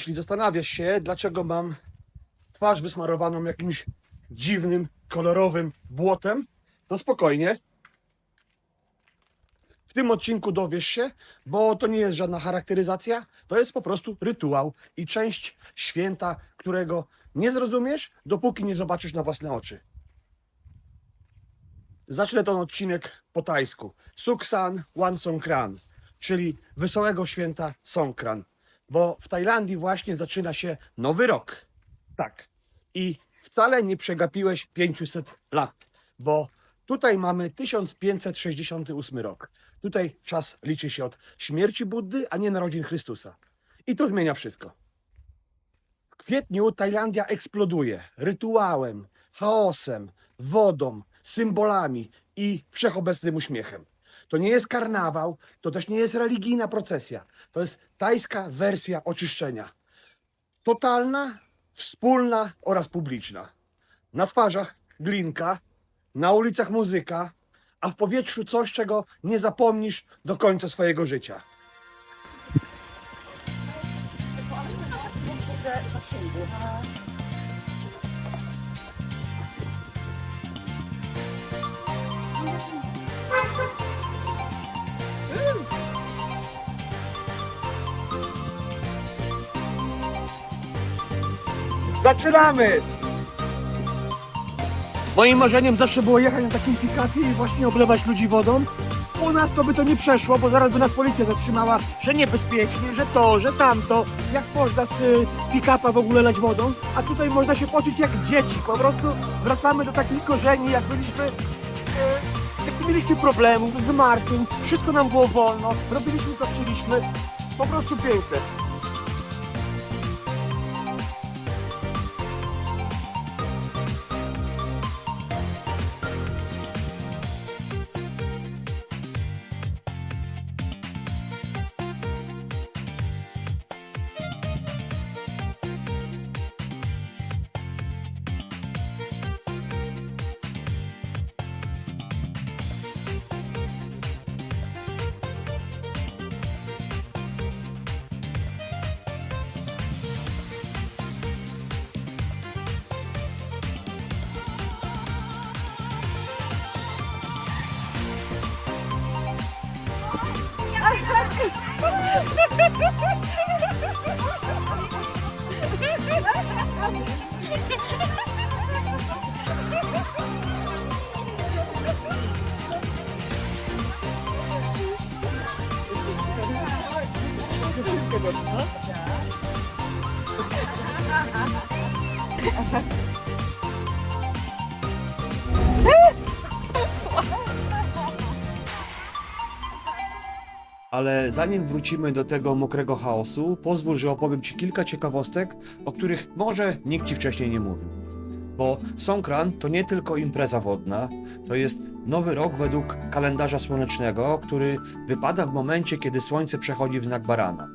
Jeśli zastanawiasz się, dlaczego mam twarz wysmarowaną jakimś dziwnym, kolorowym błotem, to spokojnie. W tym odcinku dowiesz się, bo to nie jest żadna charakteryzacja, to jest po prostu rytuał i część święta, którego nie zrozumiesz, dopóki nie zobaczysz na własne oczy. Zacznę ten odcinek po tajsku. Suksan Wan Songkran, czyli wesołego święta Songkran, bo w Tajlandii właśnie zaczyna się nowy rok. Tak. I wcale nie przegapiłeś 500 lat, bo tutaj mamy 1568 rok. Tutaj czas liczy się od śmierci Buddy, a nie narodzin Chrystusa. I to zmienia wszystko. W kwietniu Tajlandia eksploduje rytuałem, chaosem, wodą, symbolami i wszechobecnym uśmiechem. To nie jest karnawał, to też nie jest religijna procesja. To jest tajska wersja oczyszczenia. Totalna, wspólna oraz publiczna. Na twarzach glinka, na ulicach muzyka, a w powietrzu coś, czego nie zapomnisz do końca swojego życia. Zaczynamy! Moim marzeniem zawsze było jechać na takim pick-upie i właśnie oblewać ludzi wodą. U nas to by to nie przeszło, bo zaraz by nas policja zatrzymała, że niebezpiecznie, że to, że tamto. Jak można z y, pick-upa w ogóle lać wodą? A tutaj można się poczuć jak dzieci. Po prostu wracamy do takich korzeni, jak byliśmy... y, Jak nie mieliśmy problemów, zmartwień, wszystko nam było wolno, robiliśmy co chcieliśmy. Po prostu piękne. Good one, huh? Ale zanim wrócimy do tego mokrego chaosu, pozwól, że opowiem Ci kilka ciekawostek, o których może nikt Ci wcześniej nie mówił. Bo Songkran to nie tylko impreza wodna, to jest nowy rok według kalendarza słonecznego, który wypada w momencie, kiedy słońce przechodzi w znak barana.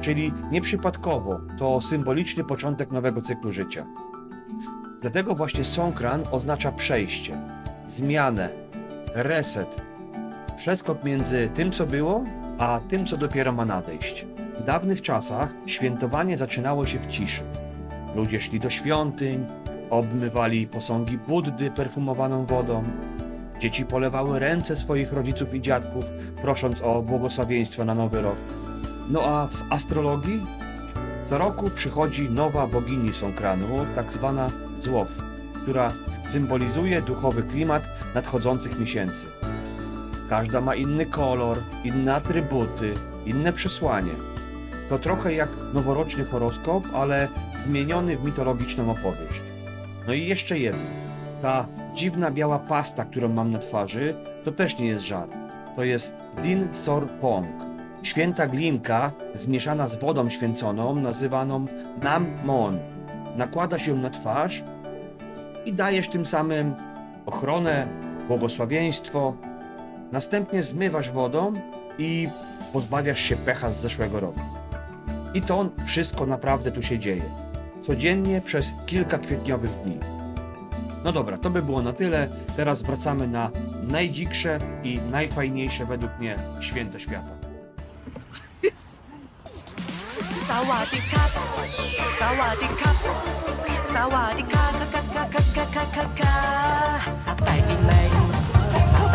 Czyli nieprzypadkowo to symboliczny początek nowego cyklu życia. Dlatego właśnie Songkran oznacza przejście, zmianę, reset, przeskok między tym, co było, a tym, co dopiero ma nadejść. W dawnych czasach świętowanie zaczynało się w ciszy. Ludzie szli do świątyń, obmywali posągi Buddy perfumowaną wodą. Dzieci polewały ręce swoich rodziców i dziadków, prosząc o błogosławieństwo na nowy rok. No a w astrologii co roku przychodzi nowa bogini Sąkranu, tak zwana Złow, która symbolizuje duchowy klimat nadchodzących miesięcy. Każda ma inny kolor, inne atrybuty, inne przesłanie. To trochę jak noworoczny horoskop, ale zmieniony w mitologiczną opowieść. No i jeszcze jedno. Ta dziwna biała pasta, którą mam na twarzy, to też nie jest żart. To jest Din Sor Pong. Święta glinka zmieszana z wodą święconą, nazywaną Nam Mon. Nakłada się na twarz i dajesz tym samym ochronę, błogosławieństwo, Następnie zmywasz wodą i pozbawiasz się pecha z zeszłego roku. I to wszystko naprawdę tu się dzieje. Codziennie przez kilka kwietniowych dni. No dobra, to by było na tyle. Teraz wracamy na najdziksze i najfajniejsze według mnie święto świata. Sawadee kap, sawadee kap, sawadee ka ka ka ka ka ka ka ka.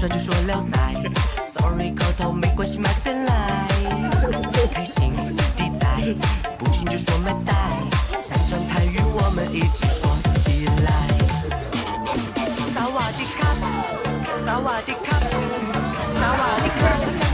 抓就说聊塞。Sorry，口头没关系，买本来。开心的在，不行就说没带。想转台与我们一起说起来。萨瓦迪卡，萨瓦迪卡，萨瓦迪卡。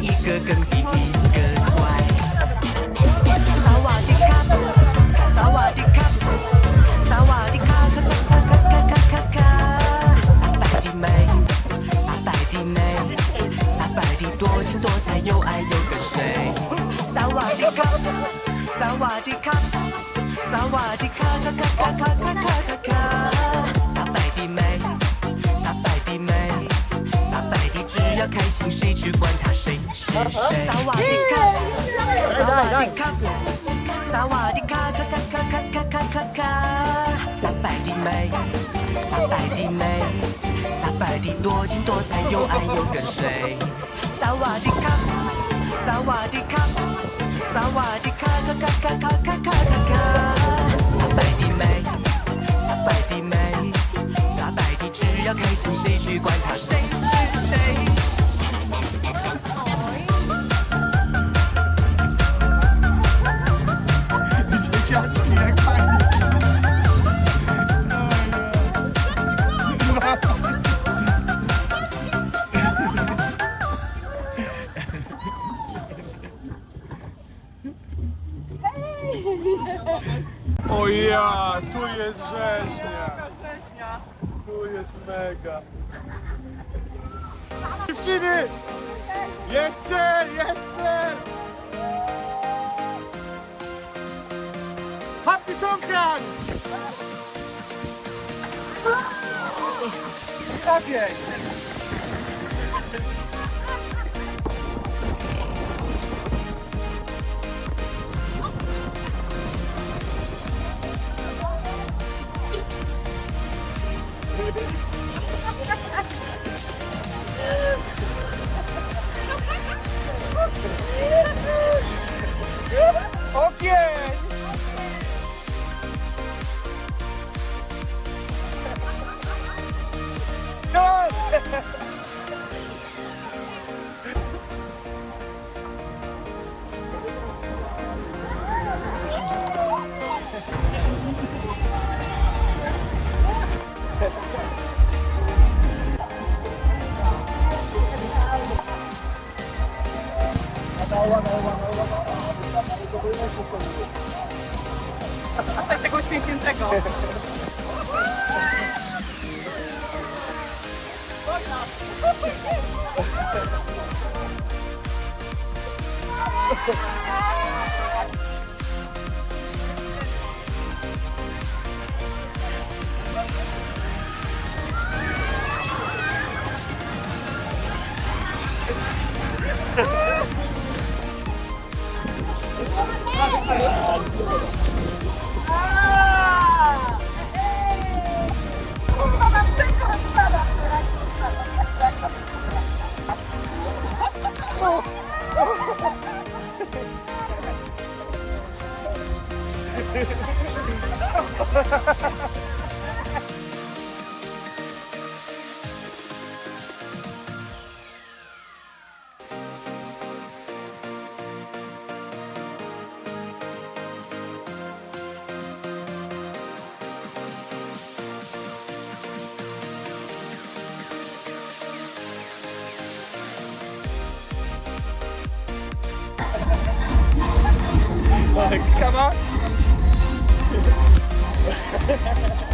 一个更比一个乖萨瓦迪卡萨瓦迪卡萨瓦迪卡卡卡卡卡卡卡卡萨拜迪梅萨拜迪梅萨拜迪多金多彩又爱又更水萨瓦迪卡萨瓦迪卡萨瓦迪卡卡卡卡卡卡卡开心，谁去管他谁是谁？萨瓦迪卡，萨瓦迪卡，萨瓦迪卡，卡卡卡卡卡卡卡卡，萨百迪美，萨百迪美，萨百迪多金多彩，又爱又跟谁？萨瓦迪卡，萨瓦迪卡，萨瓦迪卡，卡卡卡卡卡卡卡卡。要开心，谁去管他谁？Ja, tu jest rzeźnia. Tu jest mega. Dziewczyny! Jest cel, jest cel! Happy Songkran! Tak あ Come on.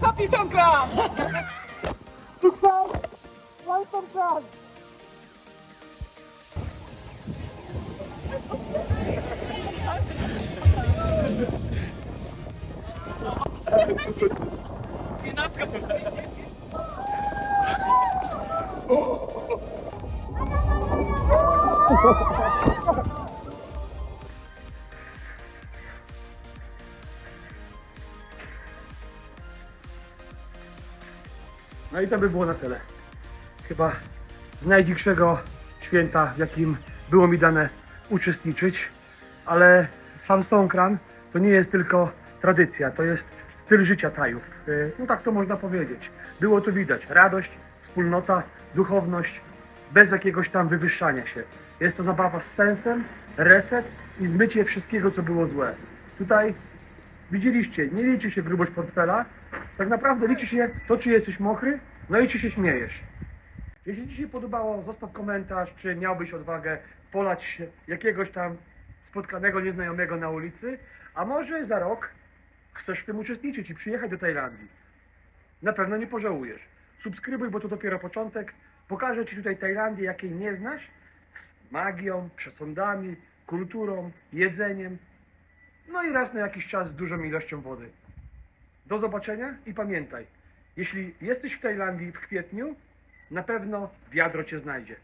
Happy Songkran! No to by było na tyle. Chyba z najdzikszego święta, w jakim było mi dane uczestniczyć, ale sam Songkran to nie jest tylko tradycja, to jest styl życia Tajów. Y, No tak to można powiedzieć. Było to widać. Radość, wspólnota, duchowność, bez jakiegoś tam wywyższania się. Jest to zabawa z sensem, reset i zmycie wszystkiego, co było złe. Tutaj widzieliście, nie liczy się grubość portfela, tak naprawdę liczy się to, czy jesteś mokry, no i czy się śmiejesz. Jeśli Ci się podobało, zostaw komentarz, czy miałbyś odwagę polać jakiegoś tam spotkanego nieznajomego na ulicy, a może za rok chcesz w tym uczestniczyć i przyjechać do Tajlandii. Na pewno nie pożałujesz. Subskrybuj, bo to dopiero początek. Pokażę Ci tutaj Tajlandię, jakiej nie znasz, z magią, przesądami, kulturą, jedzeniem, no i raz na jakiś czas z dużą ilością wody. Do zobaczenia i pamiętaj, jeśli jesteś w Tajlandii w kwietniu, na pewno wiadro cię znajdzie.